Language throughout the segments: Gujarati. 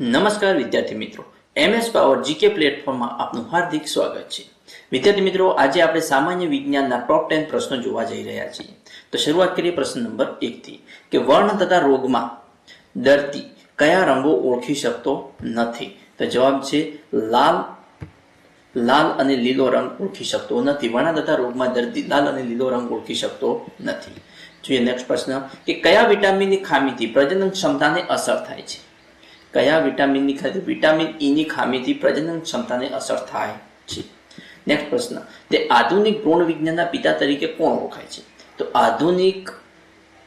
નમસ્કાર વિદ્યાર્થી મિત્રો. એમએસ પાવર જીકે પ્લેટફોર્મમાં આપનું હાર્દિક સ્વાગત છે. વિદ્યાર્થી મિત્રો, આજે આપણે સામાન્ય વિજ્ઞાનના ટોપ ટેન પ્રશ્નો જોવા જઈ રહ્યા છીએ. તો શરૂઆત કરીએ પ્રશ્ન નંબર એકથી કે વર્ણ તથા રોગમાં દર્દી કયા રંગો ઓળખી શકતો નથી? તો જવાબ છે લાલ લાલ અને લીલો રંગ ઓળખી શકતો નથી. વર્ણ તથા રોગમાં દર્દી લાલ અને લીલો રંગ ઓળખી શકતો નથી. જોઈએ નેક્સ્ટ પ્રશ્ન. કે કયા વિટામિનની ખામીથી પ્રજનન ક્ષમતાને અસર થાય છે? કયા વિટામિનની ખામી વિટામિન ઈની ખામીથી પ્રજનન ક્ષમતાને અસર થાય છે. નેક્સ્ટ પ્રશ્ન. તે આધુનિક ભ્રૂણ વિજ્ઞાનના પિતા તરીકે કોણ ઓળખાય છે? તો આધુનિક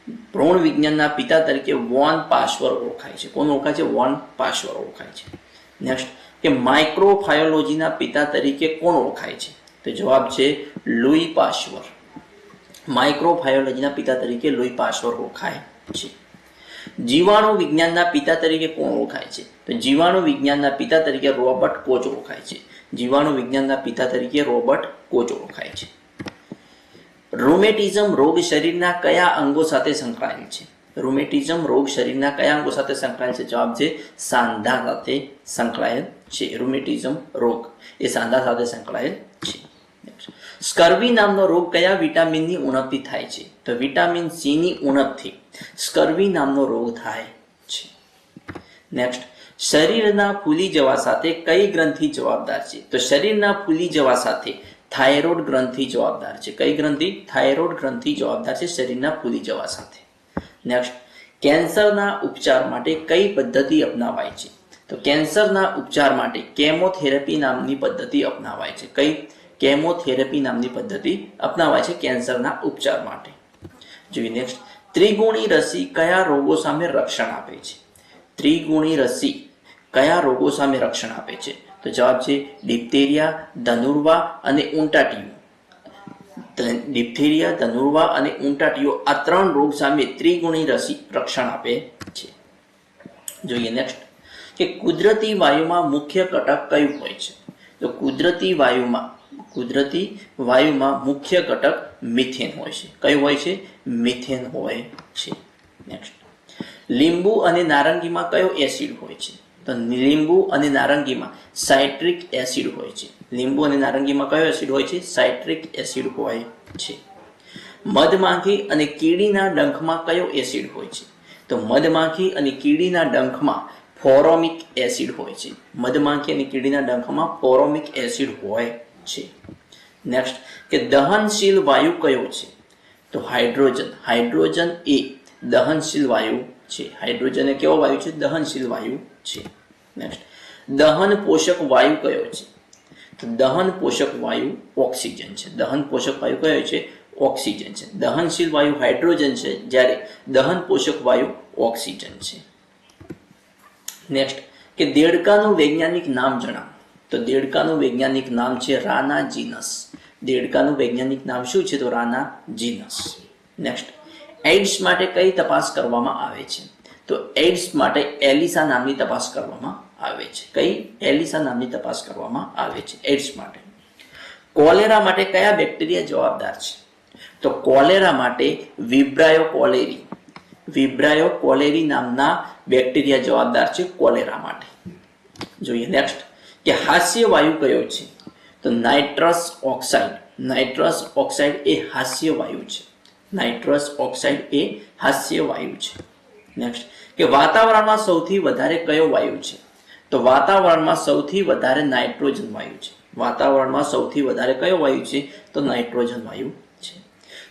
ભ્રૂણ વિજ્ઞાનના પિતા તરીકે વોન પાશ્વર ઓળખાય છે. કોણ ઓળખાય છે? વોન પાશ્વર ઓળખાય છે. નેક્સ્ટ કે માઇક્રોફાયોલોજીના પિતા તરીકે કોણ ઓળખાય છે? તો જવાબ છે લુઈ પાશ્વર. માઇક્રોફાયોલોજીના પિતા તરીકે લુઈ પાશ્વર ઓળખાય છે. જીવાણુ વિજ્ઞાનના પિતા તરીકે કોણ ઓળખાય છે? તો જીવાણુ વિજ્ઞાનના પિતા તરીકે રોબર્ટ કોચ ઓળખાય છે. જીવાણુ વિજ્ઞાનના પિતા તરીકે રોબર્ટ કોચ ઓળખાય છે. રોમેટિઝમ રોગ શરીરના કયા અંગો સાથે સંકળાયેલ છે? રૂમેટિઝમ રોગ શરીરના કયા અંગો સાથે સંકળાયેલ છે? જવાબ છે, સાંધા સાથે સંકળાયેલ છે. રૂમેટિઝમ રોગ એ સાંધા સાથે સંકળાયેલ છે. સ્કર્વી નામનો રોગ કયા વિટામિનની ઉણપથી થાય છે? તો વિટામિન સી ની ઉણપથી. સ્કર્વી નામનો રોગ થાય છે. નેક્સ્ટ શરીરના ફૂલી જવા સાથે કઈ ગ્રંથિ જવાબદાર છે? તો શરીરના ફૂલી જવા સાથે થાઇરોઇડ ગ્રંથિ જવાબદાર છે. કઈ ગ્રંથિ? થાઇરોઇડ ગ્રંથિ જવાબદાર છે શરીરના ફૂલી જવા સાથે. નેક્સ્ટ કેન્સરના ઉપચાર માટે કઈ પદ્ધતિ અપનાવાય છે? તો કેન્સરના ઉપચાર માટે કેમોથેરાપી નામની પદ્ધતિ અપનાવાય છે. કઈ કેમોથેરાપી નામની પદ્ધતિ અપનાવાય છે? કેન્સરના ઉપચાર માટે. જોઈએ નેક્સ્ટ ત્રિગુણી રસી કયા રોગો સામે રક્ષણ આપે છે? ત્રિગુણી રસી કયા રોગો સામે રક્ષણ આપે છે? તો જવાબ છે ડિપ્થેરિયા, ધનુર્વા અને ઉંટાટીયું ડિપ્થેરિયા, ધનુર્વા અને ઊંટાટીઓ આ ત્રણ રોગ સામે ત્રિગુણી રસી રક્ષણ આપે છે. જોઈએ નેક્સ્ટ કે કુદરતી વાયુમાં મુખ્ય ઘટક કયું હોય છે? તો કુદરતી વાયુમાં કુદરતી વાયુમાં મુખ્ય ઘટક મિથેન હોય છે. કયું હોય છે? મિથેન હોય છે. નેક્સ્ટ લીંબુ અને નારંગીમાં કયો એસિડ હોય છે? તો લીંબુ અને નારંગીમાં સાઇટ્રિક એસિડ હોય છે. લીંબુ અને નારંગીમાં કયો એસિડ હોય છે? સાઇટ્રિક એસિડ હોય છે. મધમાખી અને કીડીના ડંખમાં કયો એસિડ હોય છે? તો મધમાખી અને કીડીના ડંખમાં ફોરોમિક એસિડ હોય છે. મધમાખી અને કીડીના ડંખમાં ફોરોમિક એસિડ હોય છે. નેક્સ્ટ કે દહનશીલ વાયુ કયો છે? તો હાઇડ્રોજન. હાઇડ્રોજન એ દહનશીલ વાયુ છે. હાઇડ્રોજન એ કેવો વાયુ છે? દહનશીલ વાયુ છે. નેક્સ્ટ દહન પોષક વાયુ કયો છે? તો દહન પોષક વાયુ ઓક્સિજન છે. દહન પોષક વાયુ કયો છે? ઓક્સિજન છે. દહનશીલ વાયુ હાઇડ્રોજન છે, જ્યારે દહન પોષક વાયુ ઓક્સિજન છે. નેક્સ્ટ કે દેડકાનું વૈજ્ઞાનિક નામ જણાવો. તો દેડકાનું વૈજ્ઞાનિક નામ છે રાના જીનસ. દેડકાનું વૈજ્ઞાનિક નામ શું છે? તો રાના જીનસ. નેક્સ્ટ એઇડ્સ માટે કઈ તપાસ કરવામાં આવે છે? તો એઇડ્સ માટે એલિસા નામની તપાસ કરવામાં આવે છે. કઈ? એલિસા નામની તપાસ કરવામાં આવે છે એઇડ્સ માટે. કોલેરા માટે કયા બેક્ટેરિયા જવાબદાર છે? તો કોલેરા માટે વિબ્રાયો કોલેરી વિબ્રાયો કોલેરી નામના બેક્ટેરિયા જવાબદાર છે કોલેરા માટે. જોઈએ નેક્સ્ટ કે હાસ્ય વાયુ કયો છે? તો નાઇટ્રસ ઓક્સાઇડ. નાઇટ્રસ ઓક્સાઇડ એ હાસ્ય વાયુ છે. નાઇટ્રસ ઓક્સાઇડ એ હાસ્ય વાયુ છે. નેક્સ્ટ કે વાતાવરણમાં સૌથી વધારે કયો વાયુ છે? તો વાતાવરણમાં સૌથી વધારે નાઇટ્રોજન વાયુ છે. વાતાવરણમાં સૌથી વધારે કયો વાયુ છે? તો નાઇટ્રોજન વાયુ.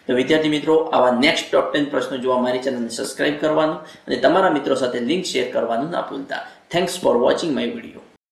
તો વિદ્યાર્થી મિત્રો, આવા નેક્સ્ટ ટોપ ટેન પ્રશ્નો જોવા મારી ચેનલને સબસ્ક્રાઇબ કરવાનું અને તમારા મિત્રો સાથે લિંક શેર કરવાનું ના ભૂલતા. Thanks for watching my video